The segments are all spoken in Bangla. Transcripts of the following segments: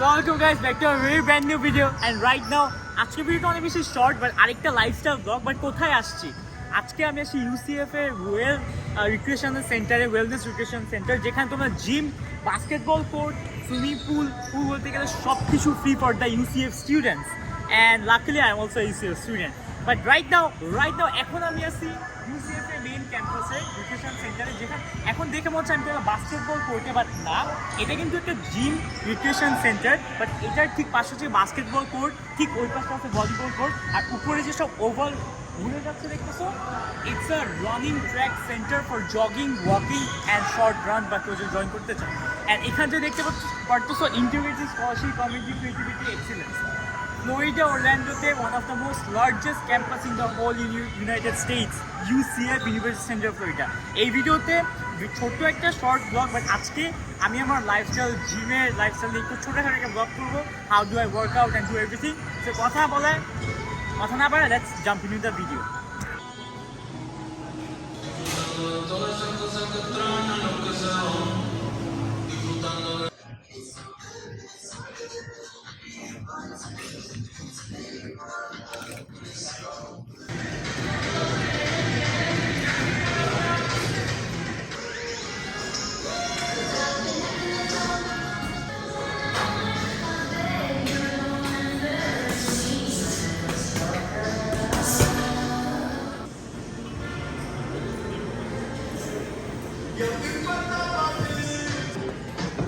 So welcome guys back to very brand new video. And right now আজকে ভিডিওটা অনেক বেশি শর্ট বাট আরেকটা লাইফস্টাইল ব্লগ বাট কোথায় আসছি? আজকে আমি আসছি ইউসিএফ এর ওয়েল রিক্রিয়েশন সেন্টারে ওয়েলনেস রিক্রিয়েশন সেন্টার যেখানে তোমরা gym basketball court swimming pool pool বলতে গেলে সব কিছু free for the UCF students and luckily I am also UCF student but right now right now এখন আমি আছি ইউসিএফ এর মেইন ক্যাম্পাসে রিক্রিয়েশন সেন্টারে যেখানে এখন দেখে মনে হচ্ছে আমি কোনো বাস্কেটবল কোর্টে বাট না। এটা কিন্তু একটা জিম রিক্রিয়েশন সেন্টার বাট এটার ঠিক পাশে হচ্ছে বাস্কেটবল কোর্ট ঠিক ওই পাশে আছে ভলিবল কোর্ট আর উপরে যে সব ওভার ঘুরে যাচ্ছে দেখতেছো it's a running track center for jogging walking and short run বা কেউ জয়েন করতে চান অ্যান্ড এখানে যে দেখতে পাচ্ছ পারতেছো integrated scholarship community creativity excellence Florida ওরল্যান্ডোতে one of the most largest campus in the whole United States UCF university center Florida এই ভিডিওতে ছোট্ট একটা শর্ট ব্লগ বাট আজকে আমি আমার লাইফস্টাইল জিমের লাইফস্টাইল নিয়ে একটু ছোটোখাটো একটা ব্লগ করব। How do I work out and do everything সে কথা বলে, কথা না পারে let's jump in the video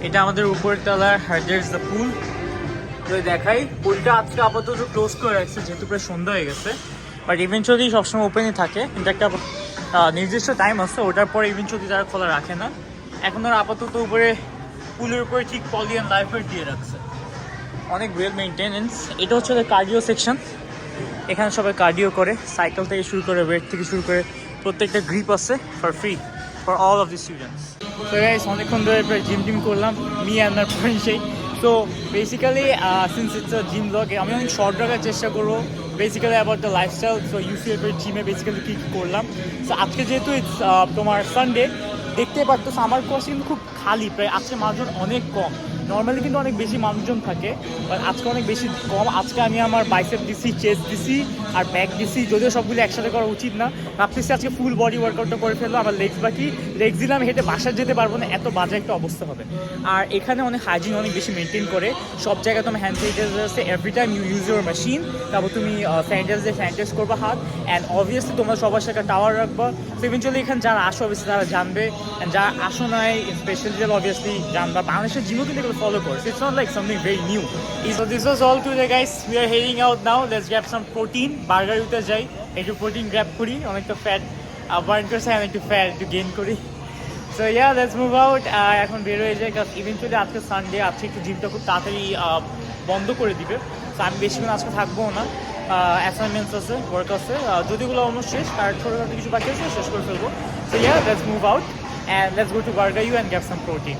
এটা আমাদের উপরের তলার হার্ডার্স দ্য পুল। তো দেখাই। পুলটা আজকে আপাতত ক্লোজ করে রাখছে, যেহেতু প্রায় সন্ধ্যা হয়ে গেছে। বাট ইভেনচুয়ালি সবসময় ওপেনই থাকে। কিন্তু একটা নির্দিষ্ট টাইম আছে, ওটার পরে ইভেনচুয়ালি তারা খোলা রাখে না। এখন ওরা আপাতত উপরে পুলের উপরে ঠিক পলিয়ান লাইফার দিয়ে রাখছে। অনেক ওয়েল মেনটেনেন্স এটা হচ্ছে কার্ডিও সেকশন এখানে সবাই কার্ডিও করে। সাইকেল থেকে শুরু করে ওয়েট থেকে শুরু করে প্রত্যেকটা গ্রিপ আছে for free for all of the students তো গাইস অনেকক্ষণ ধরে প্রায় জিম টিম করলাম মি মাই ফ্রেন্ড সেই তো basically since it's a gym ব্লগে আমি অনেক শর্ট রাখার চেষ্টা করব basically about the lifestyle so UCF এর জিমে বেসিক্যালি কী কী করলাম। সো আজকে যেহেতু ইটস তোমার সানডে দেখতে পারতো আমার কোর্স খুব খালি, প্রায় আজকে মানুষজন অনেক কম। নর্মালি কিন্তু অনেক বেশি মানুষজন থাকে বাট আজকে অনেক বেশি কম। আজকে আমি আমার বাইসেপ দিছি চেস্ট দিছি, আর ব্যাক দিছি, যদিও সবগুলো একসাথে করা উচিত না। ভাবতেছি আজকে ফুল বডি ওয়ার্কআউটটা করে ফেলব আমার লেগস বাকি। লেগস দিলাম হেঁটে বাসায় যেতে পারব না, এত বাজে একটা অবস্থা হবে। আর এখানে অনেক হাইজিন অনেক বেশি মেনটেন করে। সব জায়গায় তোমার হ্যান্ড স্যানিটাইজার আছে every time you use your machine তারপর তুমি স্যানিটাইজ দিয়ে স্যানিটাইজ করবা হাত। অ্যান্ড অবভিয়াসলি তোমার সবার সাথে টাওয়ার রাখবা। তো এখানে যারা আসো অবভিয়াসলি তারা জানবে। অ্যান্ড যারা আসো নাই স্পেশালি যারা অবভিয়াসলি জানবা বাংলাদেশের জিমও কিন্তু এগুলো ফলো করছে। It's not like something very new so this was all to the guys we are heading out now let's grab some protein burger ইউতে যাই একটু প্রোটিন গ্র্যাব করি। অনেকটা ফ্যাট বার্ন করছে, আমি একটু ফ্যাট একটু গেইন করি। So yeah let's move out এখন বের হয়ে যায় কারণ ইভেন্চুয়ালি আজকে সানডে আজকে একটু জিমটা খুব তাড়াতাড়ি বন্ধ করে দিবে। তো আমি বেশিক্ষণ আজকে থাকব না। অ্যাসাইনমেন্টস আছে ওয়ার্ক আছে। যদিগুলো অলমোস্ট শেষ, আর ছোটোখাটো কিছু বাকি আছে, শেষ করে ফেলব। So yeah let's move out let's go to burger U and grab some protein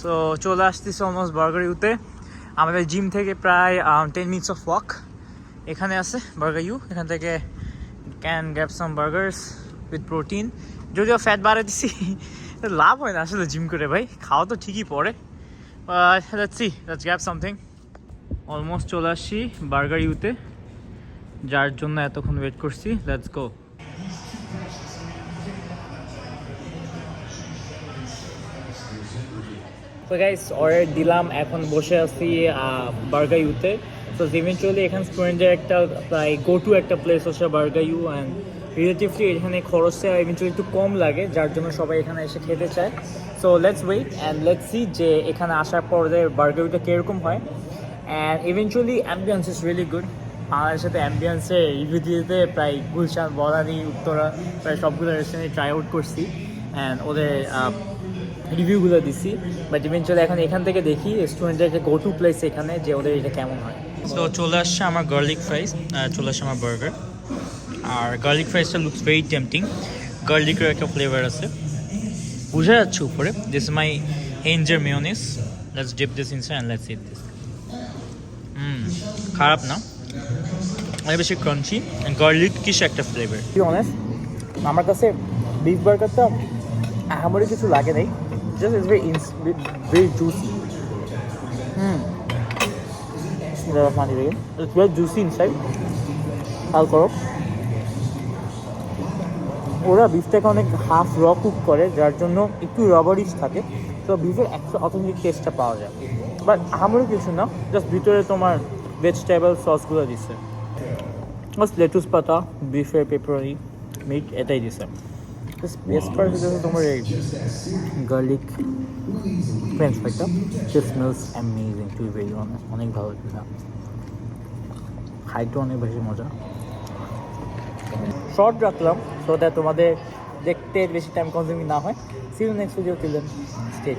so চলে আসতেছে অলমোস্ট বার্গার ইউতে আমাদের জিম থেকে প্রায় টেন মিনিটস অফ ওয়াক এখানে আছে বার্গার ইউ এখান থেকে can grab some burgers with protein যদিও ফ্যাট বাড়াই দিছি। লাভ হয় না আসলে জিম করে ভাই। খাওয়া তো ঠিকই পড়ে। Let's see let's grab something almost চলে আসছি বার্গার ইউতে যার জন্য এতক্ষণ ওয়েট করছি। লেটস গো তো গাইস অর্ডার দিলাম, এখন বসে আছি বার্গার ইউতে তো। ইভেনচুয়ালি এখানে স্টুডেন্টদের একটা, প্রায় গো টু একটা প্লেস হচ্ছে বার্গার ইউ অ্যান্ড রিলেটিভলি এখানে খরচটা ইভেনচুয়ালি একটু কম লাগে, যার জন্য সবাই এখানে এসে খেতে চায়। So let's wait and let's see যে এখানে আসার পর বার্গার ইউটা কীরকম হয়। And eventually ambience is really good বাংলাদেশের সাথে অ্যাম্বিয়েন্সে রিভিউ দিতে প্রায় গুলশান, বনানি, উত্তরা, প্রায় সবগুলো রেস্টুরেন্টে ট্রাই আউট করছি। অ্যান্ড ওদের রিভিউগুলো দিছি বাট ইভেনচুয়ালি এখন এখান থেকে দেখি স্টুডেন্টের একটা গো টু প্লেস এখানে যে ওদের এটা কেমন হয়। তো চলে আসছে আমার গার্লিক ফ্রাইস চলে আসছে আমার বার্গার আর গার্লিক ফ্রাইসটা লুকস ভেরি টেম্পটিং গার্লিকের একটা ফ্লেভার আছে। বোঝা যাচ্ছে উপরে this my anger mayonnaise let's dip this inside and let's eat this hmm খারাপ না। অনেক বেশি ক্রাঞ্চি গার্লিক কিস একটা ফ্লেভার অনেস্ট আমার কাছে বিফ বার্গারটা আহামরি কিছু লাগে নাই। Just it's very ins- very juicy. Hmm. It's very juicy inside. করো ওরা বিফটাকে অনেক হাফ র কুক করে, যার জন্য একটু রবারিশ থাকে তো বিফের একটা অথেন্টিক টেস্টটা পাওয়া যায় বাট আমারও কিছু না জাস্ট ভিতরে তোমার ভেজিটেবল সসগুলো দিচ্ছে বাস লেটুস পাতা বিফের পেপারি মিট এটাই দিছে পার্ট হচ্ছে তোমার এই garlic French ফ্রাইটা it smells amazing too very অনেক ভালো খাইতে অনেক বেশি মজা। শর্ট রাখলাম সো দ্যাট তোমাদের দেখতে বেশি টাইম কনজিউমিং না হয়। Seal next video till then stay